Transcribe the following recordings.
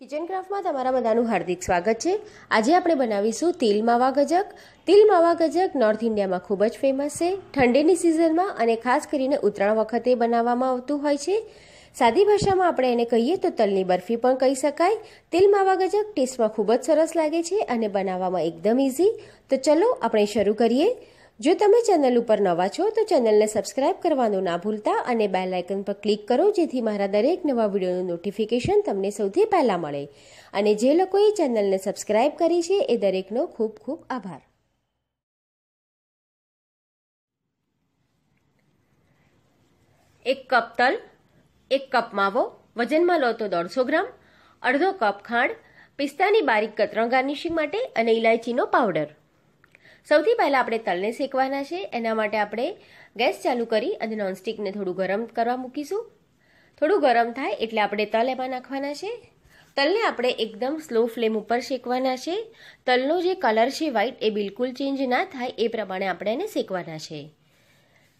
Kitchen ક્રાફ્ટમાં તમારા બધાનું હાર્દિક સ્વાગત છે. આજે આપણે બનાવીશું તિલ માવા ગજક. તિલ માવા ગજક નોર્થ ઇન્ડિયામાં ખૂબ જ ફેમસ છે. ઠંડીની સિઝનમાં અને ખાસ કરીને ઉત્તરાયણ વખતે બનાવવામાં આવતું હોય છે. સાદી ભાષામાં આપણે એને કહીએ તો તલની બરફી પણ કહી શકાય. તિલ માવા ગજક ટેસ્ટમાં ખૂબ જ સરસ લાગે છે અને બનાવવામાં એકદમ ઇઝી તો ચલો આપણે શરૂ કરીએ. જો તમે ચેનલ ઉપર નવા છો, તો ચેનલને સબસ્ક્રાઇબ કરવાનું ના ભૂલતા અને બેલ આઇકન પર ક્લિક કરો, જેથી મારા દરેક નવા વિડીયોનું નોટિફિકેશન તમને સૌથી પહેલાં મળે. અને જે લોકોએ ચેનલને સબસ્ક્રાઇબ કરી છે, એ દરેકનો ખૂબ ખૂબ આભાર. એક કપ તલ, એક કપ માવો, વજનમાં લો તો દોઢસો ગ્રામ, અડધો કપ ખાંડ, પિસ્તાની બારીક કતરણ ગાર્નિશિંગ માટે અને ઇલાયચીનો પાવડર. સૌથી પહેલાં આપણે તલને શેકવાના છે, એના માટે આપણે ગેસ ચાલુ કરી અને નોનસ્ટિકને થોડું ગરમ કરવા મૂકીશું. થોડું ગરમ થાય એટલે આપણે તલ એમાં નાખવાના છે. તલને આપણે એકદમ સ્લો ફ્લેમ ઉપર શેકવાના છે. તલનો જે કલર છે વ્હાઈટ એ બિલકુલ ચેન્જ ના થાય એ પ્રમાણે આપણે એને શેકવાના છે.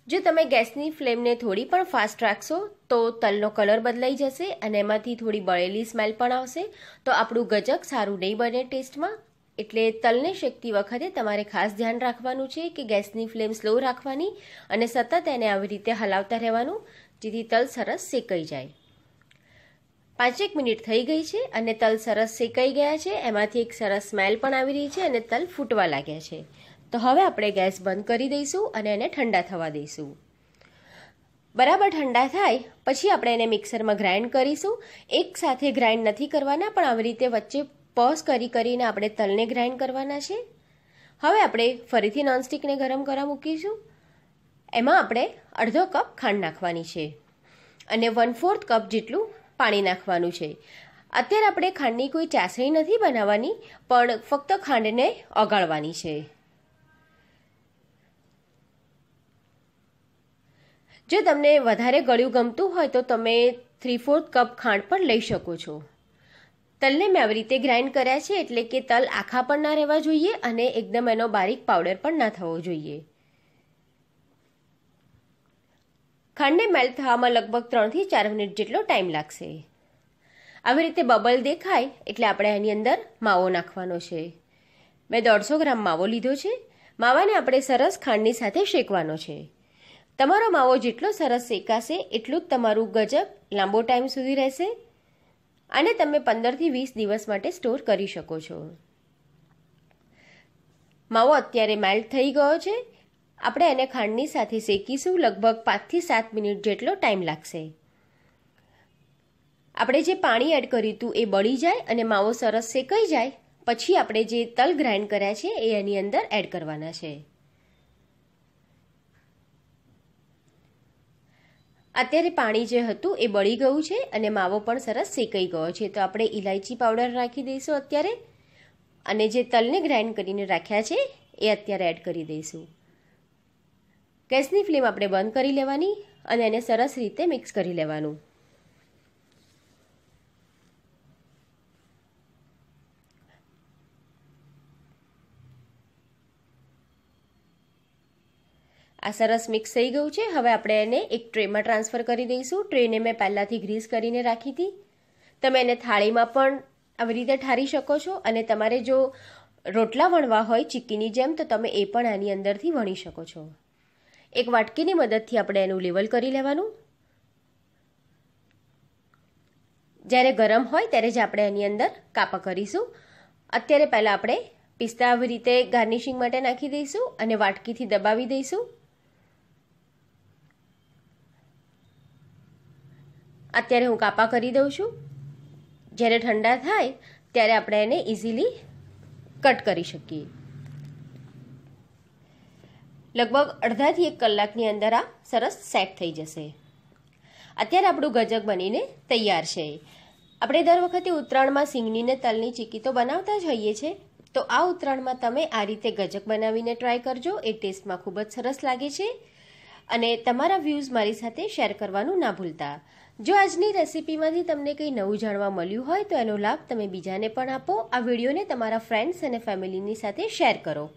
જો તમે ગેસની ફ્લેમને થોડી પણ ફાસ્ટ રાખશો, તો તલનો કલર બદલાઈ જશે અને એમાંથી થોડી બળેલી સ્મેલ પણ આવશે. તો આપણું ગજક સારું નહીં બને ટેસ્ટમાં. એટલે તલને શેકતી વખતે તમારે ખાસ ધ્યાન રાખવાનું છે કે ગેસની ફ્લેમ સ્લો રાખવાની અને સતત એને આવી રીતે હલાવતા રહેવાનું, જેથી તલ સરસ શેકાઈ જાય. પાંચેક મિનિટ થઈ ગઈ છે અને તલ સરસ શેકાઈ ગયા છે. એમાંથી એક સરસ સ્મેલ પણ આવી રહી છે અને તલ ફૂટવા લાગ્યા છે. તો હવે આપણે ગેસ બંધ કરી દઈશું અને એને ઠંડા થવા દઈશું. બરાબર ઠંડા થાય, પછી આપણે એને મિક્સરમાં ગ્રાઇન્ડ કરીશું. એક સાથે ગ્રાઇન્ડ નથી કરવાના, પણ આવી રીતે વચ્ચે પોઝ કરી કરીને આપણે તલને ગ્રાઇન્ડ કરવાના છે. હવે આપણે ફરીથી નોનસ્ટિકને ગરમ કરવા મૂકીશું. એમાં આપણે અડધો કપ ખાંડ નાખવાની છે અને વન ફોર્થ કપ જેટલું પાણી નાખવાનું છે. અત્યારે આપણે ખાંડની કોઈ ચાસણી નથી બનાવવાની, પણ ફક્ત ખાંડને ઓગાળવાની છે. જો તમને વધારે ગળ્યું ગમતું હોય તો તમે થ્રી ફોર્થ કપ ખાંડ પણ લઈ શકો છો. તલને મેં આવી રીતે ગ્રાઇન્ડ કર્યા છે એટલે કે તલ આખા પણ ના રહેવા જોઈએ અને એકદમ એનો બારીક પાવડર પણ ના થવો જોઈએ. ખાંડને મેલ્ટ થવામાં લગભગ ત્રણથી ચાર મિનિટ જેટલો ટાઈમ લાગશે. આવી રીતે બબલ દેખાય એટલે આપણે એની અંદર માવો નાખવાનો છે. મેં દોઢસો ગ્રામ માવો લીધો છે. માવાને આપણે સરસ ખાંડની સાથે શેકવાનો છે. તમારો માવો જેટલો સરસ શેકાશે એટલું જ તમારું ગજબ લાંબો ટાઈમ સુધી રહેશે. અને તમે પંદરથી વીસ દિવસ માટે સ્ટોર કરી શકો છો. માવો અત્યારે મેલ્ટ થઈ ગયો છે. આપણે એને ખાંડની સાથે શેકીશું લગભગ પાંચથી સાત મિનિટ જેટલો ટાઈમ લાગશે. આપણે જે પાણી એડ કર્યું હતું એ બળી જાય અને માવો સરસ શેકાઈ જાય. પછી આપણે જે તલ ગ્રાઇન્ડ કર્યા છે એ એની અંદર એડ કરવાના છે. અત્યારે પાણી જે હતું એ બળી ગયું છે અને માવો પણ સરસ શેકાઈ ગયો છે. તો આપણે ઇલાયચી પાવડર રાખી દઈશું અત્યારે. અને જે તલને ગ્રાઇન્ડ કરીને રાખ્યા છે, એ અત્યારે એડ કરી દઈશું. ગેસની ફ્લેમ આપણે બંધ કરી લેવાની અને એને સરસ રીતે મિક્સ કરી લેવાનું. આ સરસ મિક્સ થઈ ગયું છે. હવે આપણે એને એક ટ્રેમાં ટ્રાન્સફર કરી દઈશું. ટ્રેને મેં પહેલાંથી ગ્રીસ કરીને રાખી હતી. તમે એને થાળીમાં પણ આવી રીતે ઠારી શકો છો અને તમારે જો રોટલા વણવા હોય ચીક્કીની જેમ, તો તમે એ પણ આની અંદરથી વણી શકો છો. એક વાટકીની મદદથી આપણે એનું લેવલ કરી લેવાનું. જ્યારે ગરમ હોય ત્યારે જ આપણે એની અંદર કાપા કરીશું. અત્યારે પહેલાં આપણે પિસ્તા આવી રીતે ગાર્નિશિંગ માટે નાખી દઈશું અને વાટકીથી દબાવી દઈશું. અત્યારે હું કાપા કરી દઉં છું. જ્યારે ઠંડા થાય, ત્યારે આપણે એને ઇઝીલી કટ કરી શકીએ. લગભગ અડધાથી એક કલાકની અંદર આ સરસ સેટ થઈ જશે. અત્યારે આપણું ગજક બનીને તૈયાર છે. આપણે દર વખતે ઉત્તરાયણમાં સિંગની ને તલની ચીકી તો બનાવતા જ હોઈએ છીએ. તો આ ઉત્તરાયણમાં તમે આ રીતે ગજક બનાવીને ટ્રાય કરજો. એ ટેસ્ટમાં ખૂબ જ સરસ લાગે છે. અને તમારા વ્યૂઝ મારી સાથે શેર કરવાનું ના ભૂલતા. જો આજની રેસિપીમાંથી તમને કંઈ નવું જાણવા મળ્યું હોય તો એનો લાભ તમે બીજાને પણ આપો. આ વિડીયોને તમારા ફ્રેન્ડ્સ અને ફેમિલીની સાથે શેર કરો.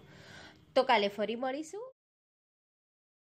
તો કાલે ફરી મળીશું.